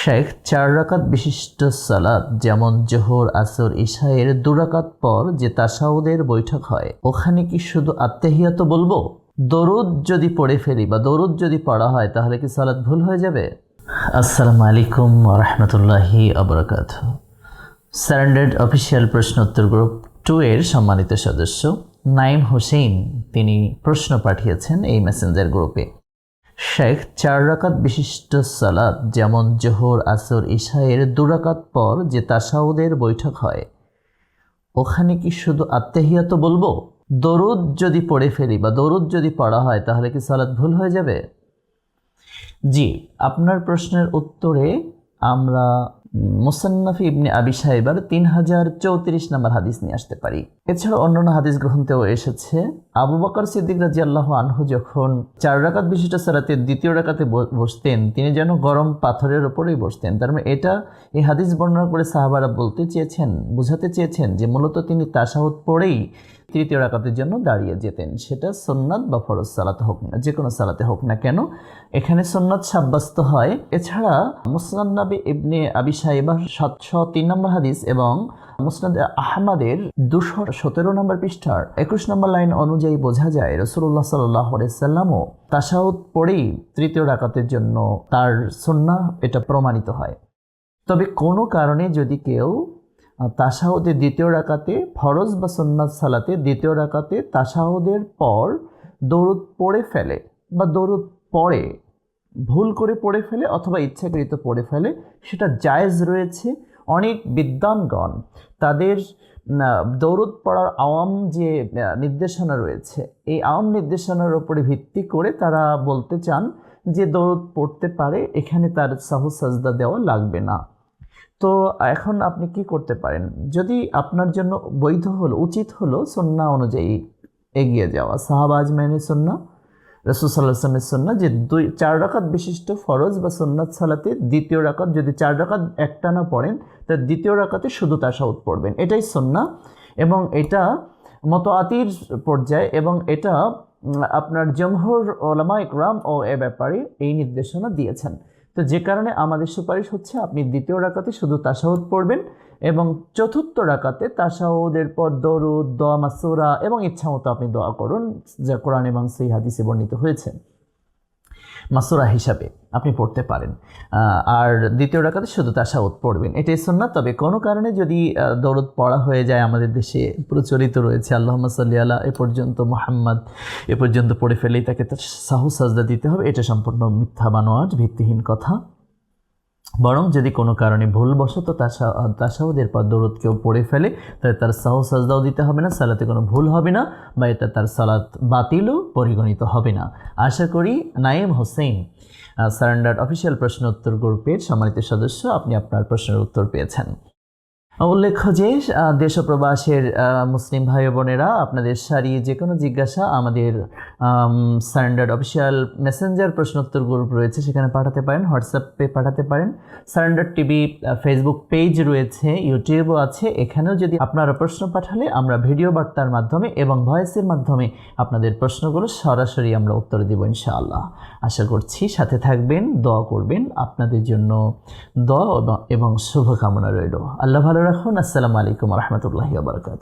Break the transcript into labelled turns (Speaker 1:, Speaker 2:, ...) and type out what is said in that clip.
Speaker 1: শেখ চার রাকাত বিশিষ্ট সালাদ যেমন জোহর, আসর ইশায়ের দুরাকাত পর যে তাসাউদের বৈঠক হয়। ওখানে কি শুধু আত্মেহিয়াত বলব? দরুদ যদি পড়ে ফেলি বা দরুদ যদি পড়া হয়, তাহলে কি সালাদ ভুল হয়ে যাবে? আসসালামু আলাইকুম রহমতুল্লাহি আবরাকাত স্যারেন্ডার্ড অফিসিয়াল প্রশ্নোত্তর গ্রুপ টু এর সম্মানিত সদস্য, নাইম হোসেন তিনি প্রশ্ন পাঠিয়েছেন এই মেসেঞ্জার গ্রুপে। শেখ চার রাকাত বিশিষ্ট সালাদ, যেমন জোহর, আসর ইশায়ের দুরাকাত পর যে তাসাউদের বৈঠক হয়। ওখানে কি শুধু আত্মেহিয়াত বলব? দরুদ যদি পড়ে ফেলি বা দরুদ যদি পড়া হয়, তাহলে কি সালাদ ভুল হয়ে যাবে? জি, আপনার প্রশ্নের উত্তরে আমরা মুসান্নাফি ইবনে আবি সাহেবার তিন হাজার চৌত্রিশ নম্বর হাদিস নিয়ে আসতে পারি। এছাড়া অন্যান্য হাদিস গ্রন্থেও এসেছে। আবু বকর সিদ্দিক রাজি আল্লাহ আনহু যখন চার রাকাত বিশিষ্ট সালাতে দ্বিতীয় রাকাতে বসতেন, তিনি যেন গরম পাথরের ওপরেই বসতেন। তার মানে এটা এই হাদিস বর্ণনা করে সাহাবারা বলতে চেয়েছেন, বোঝাতে চেয়েছেন যে মূলত তিনি তাসাহুদ পড়েই তৃতীয় রাকাতের জন্য দাঁড়িয়ে যেতেন। সেটা সোননাথ বা ফরজ সালাতে হোক না, যে কোনো সালাতে হোক না কেন। এখানে সোননাথ সাব্যস্ত হয়। এছাড়া মুসনান্নাবি ইবনে আবি সাহেবার সাতশো তিন নম্বর হাদিস এবং মুসনাদ আহমদের দুশো সতেরো নম্বর পৃষ্ঠার একুশ নম্বর লাইন অনুযায়ী বোঝা যায় রসুল্লাহ সাল্লাহ সাল্লামও তাসাউদ পড়েই তৃতীয় রাকাতের জন্য তার সন্না এটা প্রমাণিত হয়। তবে কোনো কারণে যদি কেউ তাসাহুদের দ্বিতীয় রাকাতে ফরজ বা সন্ন্যাত সালাতে দ্বিতীয় রাকাতে তাসাহুদের পর দরুদ পড়ে ফেলে বা দরুদ পড়ে ভুল করে পড়ে ফেলে অথবা ইচ্ছাকৃত পড়ে ফেলে, সেটা জায়েজ রয়েছে। অনেক বিদ্বানগণ তাদের দৌরদ পড়ার আওয়াম যে নির্দেশনা রয়েছে, এই আওয়াম নির্দেশনার উপরে ভিত্তি করে তারা বলতে চান যে দৌরদ পড়তে পারে, এখানে তার সাহু সাজদা দেওয়া লাগবে না। তো এখন আপনি কি করতে পারেন? যদি আপনার জন্য বৈধ হলো, উচিত হলো, সন্না অনুযায়ী এগিয়ে যাওয়া। সাহাবা আজমাইনের সন্না রসুল সাল্লাহ আসলামের সন্না যে দুই, চার রাকাত বিশিষ্ট ফরজ বা সন্ন্যাত সালাতে দ্বিতীয় রাকাত যদি চার রাকাত একটানা পড়েন, তা দ্বিতীয় রাকাতে শুধু তাসাউদ পড়বেন। এটাই সন্না এবং এটা মতো আতির পর্যায়ে এবং এটা আপনার জমহুর ওলামা ইকরাম ও এ ব্যাপারে এই নির্দেশনা দিয়েছেন। তো যে কারণে আমাদের সুপারিশ হচ্ছে আপনি দ্বিতীয় রাকাতে শুধু তাসাউদ পড়বেন এবং চতুর্থ রাকাতে তাসাউদের পর দরুদ, দোয়া মাসুরা এবং ইচ্ছামতো আপনি দোয়া করুন, যা কোরআন এবং সেই হাদিসে বর্ণিত হয়েছে। মাসুরা হিসাবে আপনি পড়তে পারেন। আর দ্বিতীয় ডাকাতে শুধু তাসাউদ পড়বেন। এটাই না তবে কোনো কারণে যদি আহ, পড়া হয়ে যায় আমাদের দেশে প্রচলিত রয়েছে আল্লাহ সাল্লি আল্লাহ এ পর্যন্ত মোহাম্মদ এ পর্যন্ত পড়ে ফেলেই তাকে তার সাহু সাজদা দিতে হবে। এটা সম্পূর্ণ মিথ্যা বানোয়াট ভিত্তিহীন কথা। বরং যদি কোনো কারণে ভুলবশত তাসা তাসাউদের পর দৌড়ত কেউ পড়ে ফেলে, তাহলে তার সাহু সাজদাও দিতে হবে না, সালাতে কোনো ভুল হবে না, বা এটা তার সালাত বাতিলও পরিগণিত হবে না। আশা করি নাইম হোসেন সারেন্ডার অফিসিয়াল প্রশ্ন উত্তর গ্রুপের সম্মানিত সদস্য, আপনি আপনার প্রশ্নের উত্তর পেয়েছেন। উল্লেখ্য যে আহ, দেশ প্রবাসের মুসলিম ভাই বোনেরা আপনাদের সারি যে কোনো জিজ্ঞাসা আমাদের সারেন্ডার অফিসিয়াল মেসেঞ্জার প্রশ্নোত্তর গ্রুপ রয়েছে সেখানে পাঠাতে পারেন হোয়াটসঅ্যাপে পাঠাতে পারেন। সারেন্ডার টিভি ফেসবুক পেজ রয়েছে ইউটিউবও আছে। এখানেও যদি আপনারা প্রশ্ন পাঠালে আমরা ভিডিও বার্তার মাধ্যমে এবং ভয়েসের মাধ্যমে আপনাদের প্রশ্নগুলো সরাসরি আমরা উত্তর দেব ইনশাআল্লাহ। আশা করছি সাথে থাকবেন দোয়া করবেন। আপনাদের জন্য দোয়া এবং শুভকামনা রইল। আল্লাহ ভালো রাখুন আসসালামু আলাইকুম রহমতুল্লাহি বারকাত